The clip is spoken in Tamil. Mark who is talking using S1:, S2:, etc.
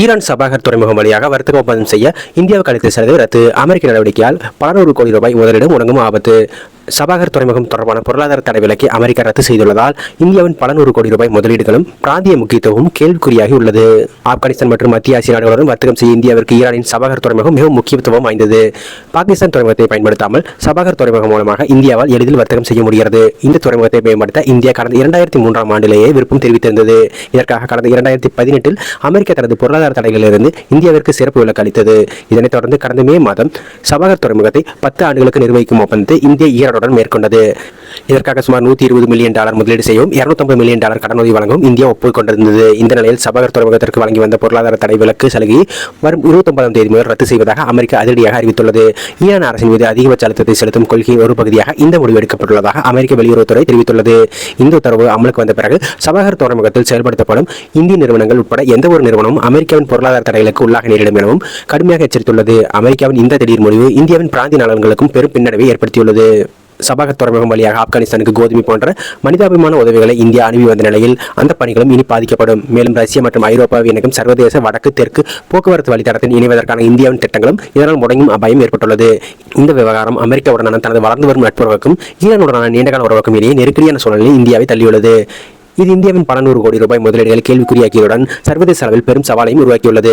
S1: ஈரான் சபாகர் துறைமுகம் வழியாக வர்த்தக ஒப்பந்தம் செய்ய இந்தியாவுக்கு அளித்த செலவு ரத்து. அமெரிக்க நடவடிக்கையால் பல நூறு கோடி ரூபாய் முதலீடு முடங்கும் ஆபத்து. சபாகர் துறைமுகம் தொடர்பான பொருளாதார தடை விலக்கை அமெரிக்கா ரத்து செய்துள்ளதால் இந்தியாவின் பல நூறு கோடி ரூபாய் முதலீடுகளும் பிராந்திய முக்கியத்துவமும் கேள்விக்குறியாகி உள்ளது. ஆப்கானிஸ்தான் மற்றும் மத்திய ஆசிய நாடுகளுடன் வர்த்தகம் செய்ய இந்தியாவிற்கு ஈரானின் சபாகர் துறைமுகம் மிகவும் முக்கியத்துவம் வாய்ந்தது. பாகிஸ்தான் துறைமுகத்தை பயன்படுத்தாமல் சபாகர் துறைமுகம் மூலமாக இந்தியாவால் எளிதில் வர்த்தகம் செய்ய முடிகிறது. இந்த துறைமுகத்தை பயன்படுத்த இந்தியா கடந்த இரண்டாயிரத்தி மூன்றாம் ஆண்டிலேயே விருப்பம் தெரிவித்திருந்தது. இதற்காக கடந்த இரண்டாயிரத்தி பதினெட்டில் அமெரிக்கா தனது பொருளாதார தடைகளிலிருந்து இந்தியாவிற்கு சிறப்பு விலக்கு அளித்தது. இதனைத் தொடர்ந்து கடந்த மே மாதம் சபாகர் துறைமுகத்தை பத்து ஆண்டுகளுக்கு நிர்வகிக்கும் ஒப்பந்தத்தை இந்திய ஈரானுடன் மேற்கொண்டது. இதற்காக சுமார் நூற்றி இருபது மில்லியன் டாலர் முதலீடு செய்யவும் இருநூத்தம்பது மில்லியன் டாலர் கடனுதவி வழங்கவும் இந்தியா ஒப்புக்கொண்டிருந்தது. இந்த நிலையில் சபகர் துறைமுகத்திற்கு வழங்கி வந்த பொருளாதார தடை விலக்கு சலுகை வரும் இருபத்தொன்பதாம் தேதி முதல் ரத்து செய்வதாக அமெரிக்கா அதிரடியாக அறிவித்துள்ளது. ஈரான் அரசின் மீது அதிகபட்ச அழுத்தத்தை செலுத்தும் கொள்கையின் ஒரு பகுதியாக இந்த முடிவு எடுக்கப்பட்டுள்ளதாக அமெரிக்க வெளியுறவுத்துறை தெரிவித்துள்ளது. இந்த உத்தரவு அமலுக்கு வந்த பிறகு சபகர் துறைமுகத்தில் செயல்படுத்தப்படும் இந்திய நிறுவனங்கள் உட்பட எந்த ஒரு நிறுவனமும் அமெரிக்காவின் பொருளாதார தடைகளுக்கு உள்ளாக நேரிடும் எனவும் கடுமையாக எச்சரித்துள்ளது. அமெரிக்காவின் இந்த திடீர் முடிவு இந்தியாவின் பிராந்திய நலன்களுக்கும் பெரும் பின்னடைவை ஏற்படுத்தியுள்ளது. சபாகர் துறைமுகம் வழியாக ஆப்கானிஸ்தானுக்கு கோதுமை போன்ற மனிதாபிமான உதவிகளை இந்தியா அனுப்பி வந்த நிலையில் அந்த பணிகளும் இனி பாதிக்கப்படும். மேலும் ரஷ்யா மற்றும் ஐரோப்பாவை இணைக்கும் சர்வதேச வடக்கு தெற்கு போக்குவரத்து வழித்தடத்தில் இணைவதற்கான இந்தியாவின் திட்டங்களும் இதனால் முடங்கும் அபாயம் ஏற்பட்டுள்ளது. இந்த விவகாரம் அமெரிக்காவுடனான தனது வளர்ந்து வரும் நட்புறவுக்கும் ஈரானுடனான நீண்டகால உறவுக்கும் இடையே நெருக்கடியான சூழலில் இந்தியாவை தள்ளியுள்ளது. இது இந்தியாவின் பல நூறு கோடி ரூபாய் முதலீடுகள் கேள்விக்குறியாக்கியதுடன் சர்வதேச அளவில் பெரும் சவாலையும் உருவாக்கியுள்ளது.